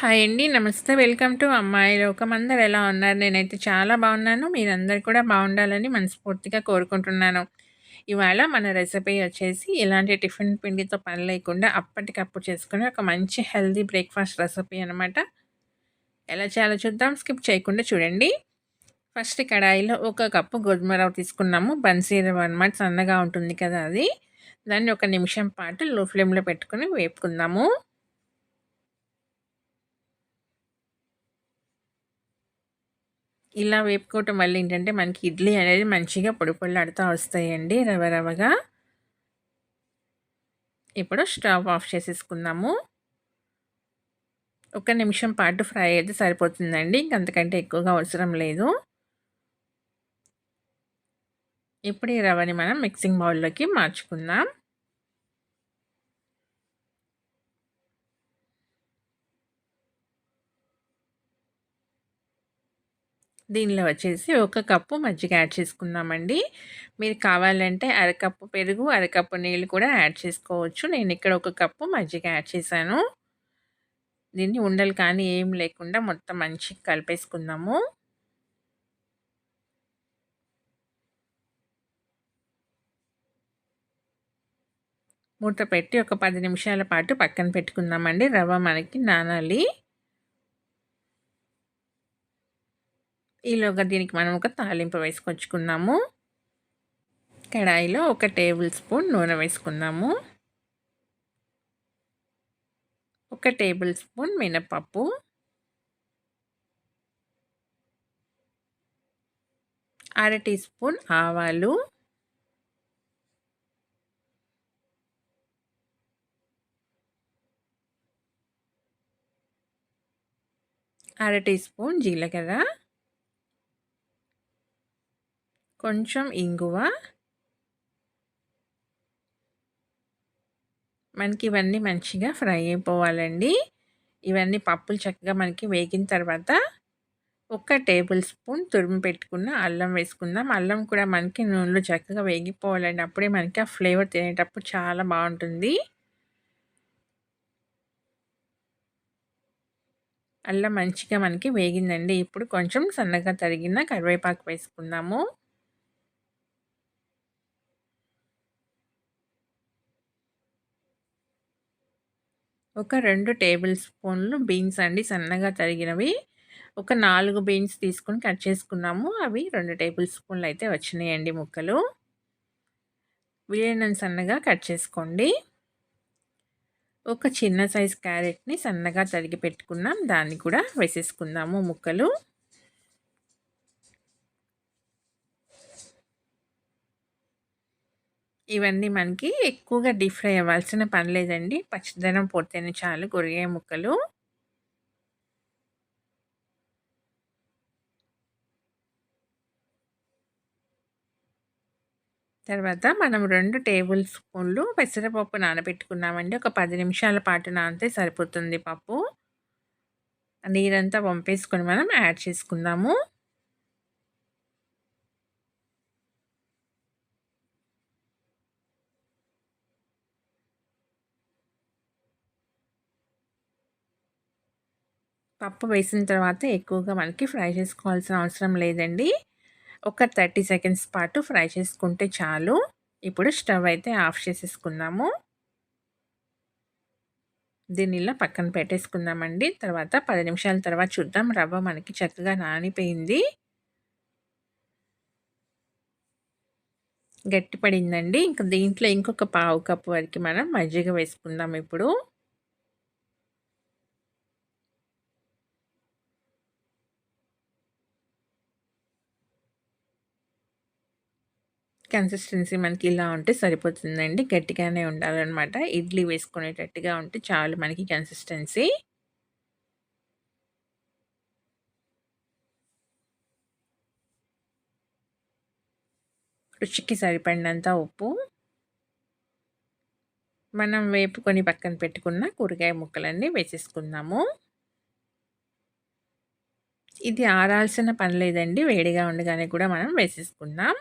Hi అండి. నమస్తే. Welcome to అమ్మాయి లోకం. అందరు ఎలా ఉన్నారు? నేనైతే చాలా బాగున్నాను. మీరందరు కూడా బాగుండాలని మనస్ఫూర్తిగా కోరుకుంటున్నాను. ఇవాళ మన రెసిపీ వచ్చేసి ఇలాంటి టిఫిన్ పిండితో పని లేకుండా అప్పటికప్పుడు చేసుకుని ఒక మంచి హెల్దీ బ్రేక్ఫాస్ట్ రెసిపీ అనమాట ఎలా చేయాలో చూద్దాం. స్కిప్ చేయకుండా చూడండి. ఫస్ట్ కడాయిలో ఒక కప్పు గోధుమ రవ్వ తీసుకున్నాము. బన్సీరవ అనమాట సన్నగా ఉంటుంది కదా అది. దాన్ని ఒక నిమిషం పాటు లో ఫ్లేమ్లో పెట్టుకుని వేపుకుందాము. ఇలా వేపుకోవటం వల్ల ఏంటంటే మనకి ఇడ్లీ అనేది మంచిగా పొడి పొళ్ళాడుతూ వస్తాయండి రవ రవగా ఇప్పుడు స్టవ్ ఆఫ్ చేసేసుకుందాము. ఒక నిమిషం పాటు ఫ్రై అయితే సరిపోతుందండి. ఇంకంతకంటే ఎక్కువగా అవసరం లేదు. ఇప్పుడు ఈ రవ్వని మనం మిక్సింగ్ బౌల్లోకి మార్చుకుందాం. దీనిలో వచ్చేసి ఒక కప్పు మజ్జిగ యాడ్ చేసుకున్నామండి మీరు కావాలంటే అరకప్పు పెరుగు అరకప్పు నీళ్ళు కూడా యాడ్ చేసుకోవచ్చు. నేను ఇక్కడ ఒక కప్పు మజ్జిగ యాడ్ చేశాను. దీన్ని ఉండలు కానీ ఏం లేకుండా మొత్తం మంచిగా కలిపేసుకుందాము. మూత పెట్టి ఒక పది నిమిషాల పాటు పక్కన పెట్టుకుందామండి. రవ్వ మనకి నానాలి. ఈలోగా దీనికి మనం ఒక తాలింపు వేసుకొచ్చుకున్నాము. కడాయిలో ఒక టేబుల్ స్పూన్ నూనె వేసుకున్నాము. ఒక టేబుల్ స్పూన్ మినపప్పు. అర టీ స్పూన్ ఆవాలు. అర టీ స్పూన్ జీలకర్ర. కొంచెం ఇంగువ. మనకి ఇవన్నీ మంచిగా ఫ్రై అయిపోవాలండి. ఇవన్నీ పప్పులు చక్కగా మనకి వేగిన తర్వాత ఒక టేబుల్ స్పూన్ తురిమి పెట్టుకున్న అల్లం వేసుకుందాం. అల్లం కూడా మనకి నూనెలో చక్కగా వేగిపోవాలండి. అప్పుడే మనకి ఆ ఫ్లేవర్ తినేటప్పుడు చాలా బాగుంటుంది. అల్లం మంచిగా మనకి వేగిందండి. ఇప్పుడు కొంచెం సన్నగా తరిగిన కరివేపాకు వేసుకుందాము. ఒక రెండు టేబుల్ స్పూన్లు బీన్స్ అండి సన్నగా తరిగినవి. ఒక నాలుగు బీన్స్ తీసుకొని కట్ చేసుకున్నాము. అవి రెండు టేబుల్ స్పూన్లు అయితే వచ్చినాయండి ముక్కలు. వీలైనంత సన్నగా కట్ చేసుకోండి. ఒక చిన్న సైజ్ క్యారెట్ని సన్నగా తరిగి పెట్టుకున్నాం. దాన్ని కూడా వేసేసుకుందాము ముక్కలు. ఇవన్నీ మనకి ఎక్కువగా డీప్ ఫ్రై అవ్వాల్సిన పని లేదండి. పచ్చదనం పోతేనే చాలు గొరిగే ముక్కలు. తర్వాత మనం రెండు టేబుల్ స్పూన్లు పెసరపప్పు నానబెట్టుకున్నామండి. ఒక పది నిమిషాల పాటు నానితే సరిపోతుంది పప్పు. నీరంతా పంపేసుకొని మనం యాడ్ చేసుకుందాము. పప్పు వేసిన తర్వాత ఎక్కువగా మనకి ఫ్రై చేసుకోవాల్సిన అవసరం లేదండి. ఒక థర్టీ సెకండ్స్ పాటు ఫ్రై చేసుకుంటే చాలు. ఇప్పుడు స్టవ్ అయితే ఆఫ్ చేసేసుకుందాము. దీన్ని ఇలా పక్కన పెట్టేసుకుందామండి. తర్వాత పది నిమిషాల తర్వాత చూద్దాం రవ్వ మనకి చక్కగా నానిపోయింది. గట్టిపడిందండి. ఇంకా దీంట్లో ఇంకొక పావు కప్పు వరకు మనం మజ్జిగ వేసుకుందాం ఇప్పుడు. కన్సిస్టెన్సీ మనకి ఇలా ఉంటే సరిపోతుందండి. గట్టిగానే ఉండాలన్నమాట. ఇడ్లీ వేసుకునేటట్టుగా ఉంటే చాలు మనకి కన్సిస్టెన్సీ. రుచికి సరిపడినంత ఉప్పు. మనం వేపుకొని పక్కన పెట్టుకున్న కూరగాయ ముక్కలన్నీ వేసేసుకుందాము. ఇది ఆరాల్సిన పని లేదండి. వేడిగా ఉండగానే కూడా మనం వేసేసుకుందాం.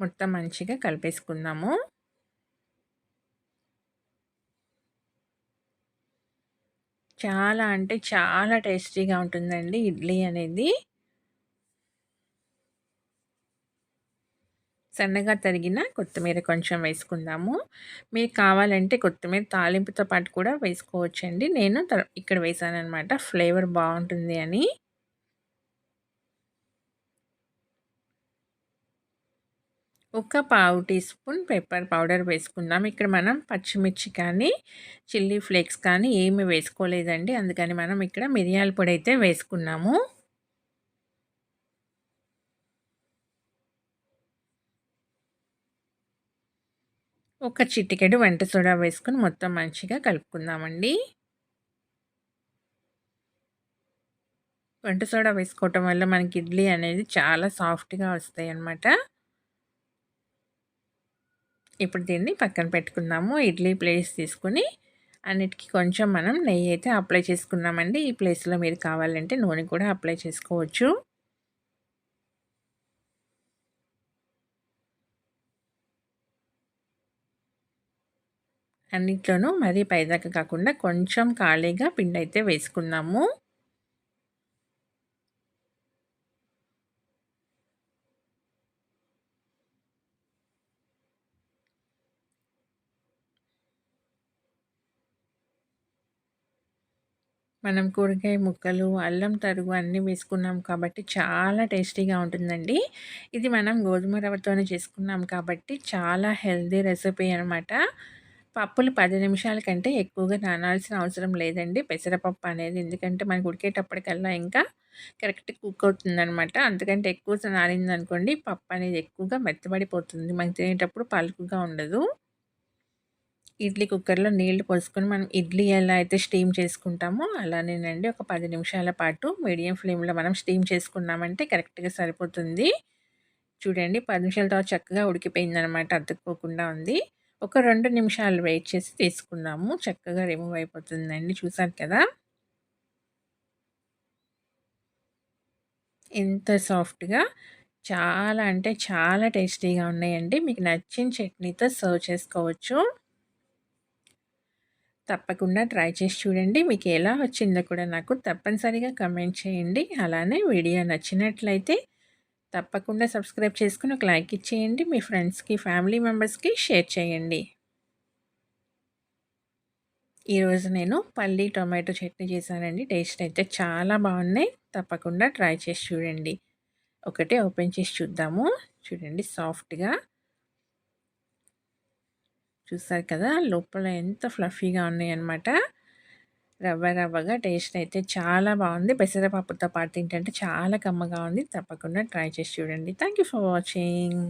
మొత్తం మంచిగా కలిపేసుకుందాము చాలా అంటే చాలా టేస్టీగా ఉంటుందండి ఇడ్లీ అనేది. సన్నగా తరిగిన కొత్తిమీర కొంచెం వేసుకుందాము. మీకు కావాలంటే కొత్తిమీర తాలింపుతో పాటు కూడా వేసుకోవచ్చండి. నేను త ఇక్కడ వేసాననమాట ఫ్లేవర్ బాగుంటుంది అని. ఒక పావు టీ స్పూన్ పెప్పర్ పౌడర్ వేసుకుందాం. ఇక్కడ మనం పచ్చిమిర్చి కానీ, చిల్లీ ఫ్లేక్స్ కానీ ఏమి వేసుకోలేదండి. అందుకని మనం ఇక్కడ మిరియాల పొడి అయితే వేసుకున్నాము. ఒక చిటికెడు వంట సోడా వేసుకుని మొత్తం మంచిగా కలుపుకుందామండి. వంట సోడా వేసుకోవటం వల్ల మనకి ఇడ్లీ అనేది చాలా సాఫ్ట్‌గా వస్తాయి అన్నమాట ఇప్పుడు దీన్ని పక్కన పెట్టుకుందాము. ఇడ్లీ ప్లేస్ తీసుకొని అన్నిటికీ కొంచెం మనం నెయ్యి అయితే అప్లై చేసుకున్నామండి. ఈ ప్లేస్‌లో మీరు కావాలంటే నూనె కూడా అప్లై చేసుకోవచ్చు. అన్నిట్లోనూ మరీ పైదాకా కాకుండా కొంచెం ఖాళీగా పిండి అయితే వేసుకున్నాము మనం కూరగాయ ముక్కలు, అల్లం తరుగు అన్నీ వేసుకున్నాం కాబట్టి చాలా టేస్టీగా ఉంటుందండి. ఇది మనం గోధుమ రవ్వతోనే చేసుకున్నాం కాబట్టి చాలా హెల్దీ రెసిపీ అనమాట. పప్పులు పది నిమిషాల కంటే ఎక్కువగా నానాల్సిన అవసరం లేదండి. పెసరపప్పు అనేది ఎందుకంటే మనకు ఉడికేటప్పటికల్లా ఇంకా కరెక్ట్ కుక్ అవుతుందనమాట. అందుకంటే ఎక్కువ నానిందనుకోండి పప్పు అనేది ఎక్కువగా మెత్తబడిపోతుంది. మనం తినేటప్పుడు పలుకుగా ఉండదు. ఇడ్లీ కుక్కర్‌లో నీళ్ళు పోసుకొని మనం ఇడ్లీ ఎలా అయితే స్టీమ్ చేసుకుంటామో అలానేనండి ఒక పది నిమిషాల పాటు మీడియం ఫ్లేమ్‌లో మనం స్టీమ్ చేసుకున్నామంటే కరెక్ట్‌గా సరిపోతుంది. చూడండి పది నిమిషాల తర్వాత చక్కగా ఉడికిపోయిందనమాట. అతుక్కోకుండా ఉంది. ఒక రెండు నిమిషాలు వెయిట్ చేసి తీసుకున్నాము చక్కగా రిమూవ్ అయిపోతుందండి. చూసారు కదా! ఎంత సాఫ్ట్‌గా చాలా అంటే చాలా టేస్టీగా ఉన్నాయండి. మీకు నచ్చిన చట్నీతో సర్వ్ చేసుకోవచ్చు. తప్పకుండా ట్రై చేసి చూడండి. మీకు ఎలా వచ్చిందో కూడా నాకు తప్పనిసరిగా కమెంట్ చేయండి. అలానే వీడియో నచ్చినట్లయితే తప్పకుండా సబ్స్క్రైబ్ చేసుకుని ఒక లైక్ ఇచ్చేయండి. మీ ఫ్రెండ్స్‌కి, ఫ్యామిలీ మెంబర్స్‌కి షేర్ చేయండి. ఈరోజు నేను పల్లి టొమాటో చట్నీ చేశానండి. టేస్ట్ అయితే చాలా బాగున్నాయి. తప్పకుండా ట్రై చేసి చూడండి. ఒకటే ఓపెన్ చేసి చూద్దాము. చూడండి సాఫ్ట్‌గా చూసారు కదా! లోపల ఎంత ఫ్లఫీగా ఉన్నాయన్నమాట. రవ్వ రవ్వగా టేస్ట్ అయితే చాలా బాగుంది. పెసరపప్పుతో పాటు తింటే చాలా కమ్మగా ఉంది. తప్పకుండా ట్రై చేసి చూడండి. Thank you for watching.